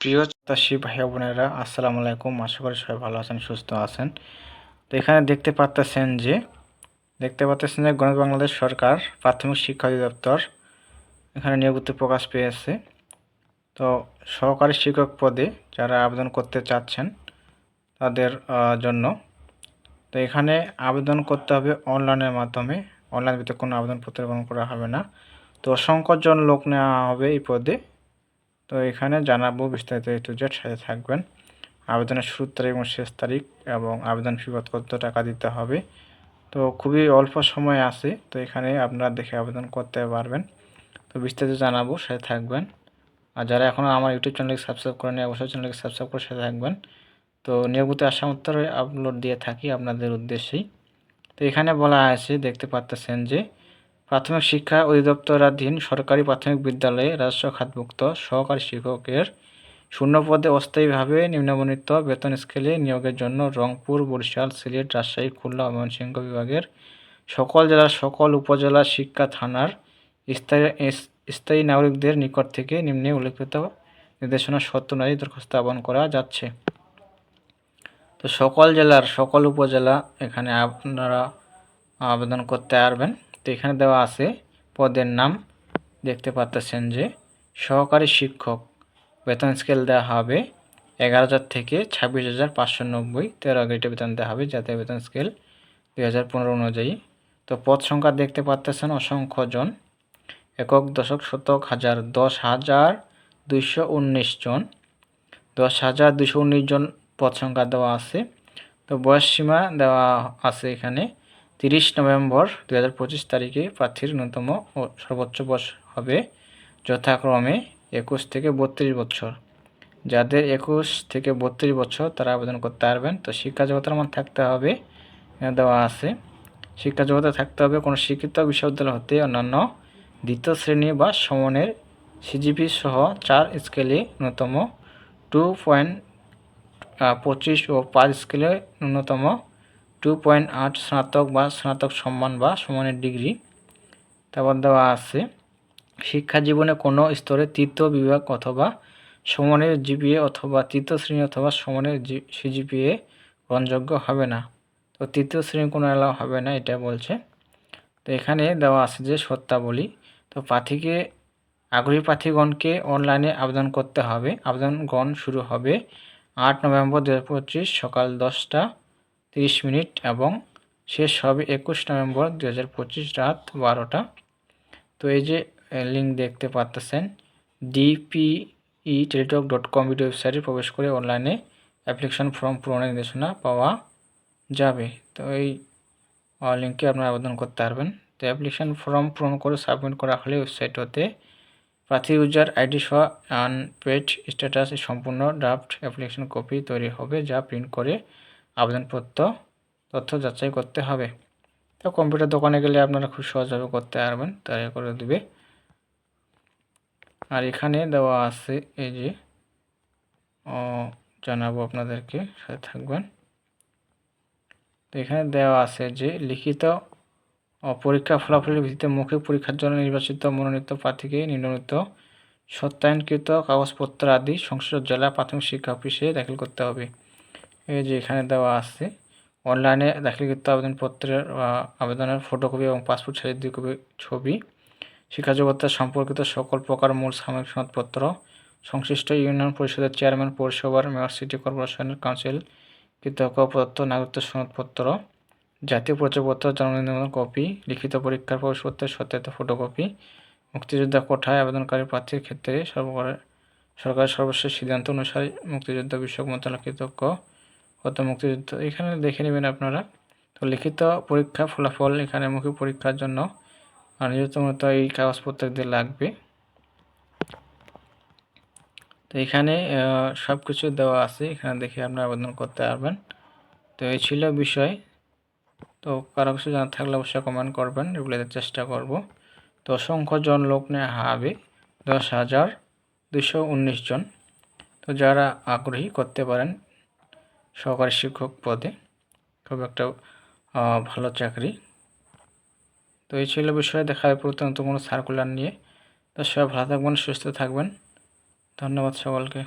প্রিয় চাষি ভাই বোনেরা, আসসালামু আলাইকুম। আশা করি সবাই ভালো আছেন, সুস্থ আছেন। তো এখানে দেখতে পাচ্তেছেন যে, দেখতে পাচ্তেছেন যে গণিত বাংলাদেশ সরকার প্রাথমিক শিক্ষা অধিদপ্তর এখানে নিয়োগতি প্রকাশ পেয়েছে। তো সহকারী শিক্ষক পদে যারা আবেদন করতে চাচ্ছেন তাদের জন্য। তো এখানে আবেদন করতে হবে অনলাইনের মাধ্যমে। অনলাইন ভিত্তিক কোনো আবেদনপত্র গ্রহণ করা হবে না। তো অসংখ্য জন লোক নেওয়া হবে এই পদে। তো এখানে জানাব বিস্তারিত এ টু জেড সাথে থাকবেন। আবেদনের শুরুর তারিখ এবং শেষ তারিখ এবং আবেদন ফি কত টাকা দিতে হবে। তো খুবই অল্প সময় আছে, তো এখানে আপনারা দেখে আবেদন করতে পারবেন। তো বিস্তারিত জানাব, সাথে থাকবেন। আর যারা এখনও আমার ইউটিউব চ্যানেলকে সাবস্ক্রাইব করেনি অবশ্যই চ্যানেলকে সাবস্ক্রাইব করে সাথে থাকবেন। তো নিয়মিত আসা উত্তরে আপলোড দিয়ে থাকি আপনাদের উদ্দেশ্যেই। তো এখানে বলা আছে, দেখতে পাচ্তেছেন যে প্রাথমিক শিক্ষা অধিদপ্তরাধীন সরকারি প্রাথমিক বিদ্যালয়ে রাজস্ব খাতভুক্ত সহকারী শিক্ষকের শূন্য পদে অস্থায়ীভাবে নিম্নবর্ণিত বেতন স্কেলে নিয়োগের জন্য রংপুর, বরিশাল, সিলেট, রাজশাহী, খুলনা ময়মনসিংহ বিভাগের সকল জেলার সকল উপজেলা শিক্ষা থানার স্থায়ী স্থায়ী নাগরিকদের নিকট থেকে নিম্নে উল্লেখিত নির্দেশনা সত্য অনুযায়ী দরখাস্ত আহ্বান করা যাচ্ছে। তো সকল জেলার সকল উপজেলা এখানে আপনারা আবেদন করতে পারবেন। তো এখানে দেওয়া আছে পদের নাম। দেখতে পাচ্ছেন যে সহকারী শিক্ষক। বেতন স্কেল দেওয়া হবে এগারো হাজার থেকে ছাব্বিশ হাজার পাঁচশো নব্বই। তেরো গ্রেডে বেতন দেওয়া হবে জাতীয় বেতন স্কেল দুই হাজার পনেরো অনুযায়ী। তো পদ সংখ্যা দেখতে পাচ্ছেন অসংখ্য জন। একক দশক শতক হাজার দশ হাজার দুইশো উনিশ জন। দশ হাজার দুশো উনিশ জন পদ সংখ্যা দেওয়া আছে। তো বয়স সীমা দেওয়া আছে এখানে তিরিশ নভেম্বর দু হাজার পঁচিশ তারিখে প্রার্থীর ন্যূনতম ও সর্বোচ্চ বয়স হবে যথাক্রমে একুশ থেকে বত্রিশ বছর। যাদের একুশ থেকে বত্রিশ বছর তারা আবেদন করতে পারবেন। তো শিক্ষা জগতের মধ্যে থাকতে হবে দেওয়া আছে। শিক্ষা জগতে থাকতে হবে কোনো শিক্ষিত বিশ্ববিদ্যালয় হতে অন্যান্য দ্বিতীয় শ্রেণি বা সমানের সিজিপি সহ চার স্কেলে ন্যূনতম টু পয়েন্ট পঁচিশ ও পাঁচ স্কেলে ন্যূনতম টু পয়েন্ট আট স্নাতক বা স্নাতক সম্মান বা সমানের ডিগ্রি। তারপর দেওয়া আছে, শিক্ষা জীবনে কোনো স্তরে তৃতীয় বিভাগ অথবা সমানের জিপিএ অথবা তৃতীয় শ্রেণি অথবা সমানের সিজিপিএ গ্রহণযোগ্য হবে না। তো তৃতীয় শ্রেণি কোনো এলাও হবে না, এটা বলছে। তো এখানে দেওয়া আছে যে সত্যাবলী তো প্রার্থীকে, আগ্রহী প্রার্থীগণকে অনলাইনে আবেদন করতে হবে। আবেদন গ্রহণ শুরু হবে আট নভেম্বর দু হাজার পঁচিশ সকাল দশটা। তিরিশ মিনিট এবং শেষ হবে একুশ নভেম্বর দু হাজার পঁচিশ রাত বারোটা। তো এই যে লিঙ্ক দেখতে পাচ্তেছেন ডিপিই টেলিটক ডট কম ওয়েবসাইটে প্রবেশ করে অনলাইনে অ্যাপ্লিকেশন ফর্ম পূরণের নির্দেশনা পাওয়া যাবে। তো এই লিঙ্কে আপনারা আবেদন করতে পারবেন। তো অ্যাপ্লিকেশন ফর্ম পূরণ করে সাবমিট করা হলে ওয়েবসাইট হতে প্রার্থী ইউজার আইডি সহ আনপেড স্ট্যাটাস সম্পূর্ণ ড্রাফট অ্যাপ্লিকেশন কপি তৈরি হবে, যা প্রিন্ট করে আবেদনপত্র তথ্য যাচাই করতে হবে। তো কম্পিউটার দোকানে গেলে আপনারা খুব সহজভাবে করতে পারবেন তাই করে দিবে। আর এখানে দেওয়া আছে এই যে জানাব আপনাদেরকে, সাথে থাকবেন। তো এখানে দেওয়া আছে যে, লিখিত পরীক্ষা ফলাফলের ভিত্তিতে মৌখিক পরীক্ষার জন্য নির্বাচিত মনোনীত প্রার্থীকে নিম্নলিখিত সত্যায়নকৃত কাগজপত্র আদি সংশ্লিষ্ট জেলা প্রাথমিক শিক্ষা অফিসে দাখিল করতে হবে। এই যে এখানে দেওয়া আছে অনলাইনে দাখিলকৃত আবেদনপত্রের আবেদনের ফটোকপি এবং পাসপোর্ট সাইজের দুই কপি ছবি, শিক্ষা জগতে সম্পর্কিত সকল প্রকার মূল সাময়িক সনদপত্র, সংশ্লিষ্ট ইউনিয়ন পরিষদের চেয়ারম্যান পৌরসভার মেয়র সিটি কর্পোরেশনের কাউন্সিল কৃতজ্ঞ প্রদত্ত নাগরিকত্ব সনদপত্র, জাতীয় পরিচয়পত্র জন্ম নিবন্ধন কপি লিখিত পরীক্ষার প্রবেশপত্রের সত্যায়িত ফটোকপি মুক্তিযোদ্ধা কোঠায় আবেদনকারী প্রার্থীর ক্ষেত্রে সর্বকার সরকারের সর্বশেষ সিদ্ধান্ত অনুসারে মুক্তিযোদ্ধা বিষয়ক মন্ত্রণালয় কৃতজ্ঞ কত মুক্তিযুদ্ধ, এখানে দেখে নেবেন আপনারা। তো লিখিত পরীক্ষা, ফলাফল এখানে মৌখিক পরীক্ষার জন্য নির্দিষ্ট এই কাগজপত্র দিয়ে লাগবে। তো এখানে সব কিছু দেওয়া আছে, এখানে দেখে আপনারা আবেদন করতে পারবেন। তো এই ছিল বিষয়। তো কারও কিছু জানা থাকলে অবশ্যই কমেন্ট করবেন দেওয়ার চেষ্টা করব। তো অসংখ্য জন লোক নেওয়া হবে, দশ হাজার দুশো উনিশ জন। তো যারা আগ্রহী করতে পারেন সহকারী শিক্ষক পদে। খুব একটা ভালো চাকরি। তো এই ছিল বিষয়ে দেখা হয় প্রত্যন্ত কোনো সার্কুলার নিয়ে। তো সবাই ভালো থাকবেন, সুস্থ থাকবেন। ধন্যবাদ সকলকে।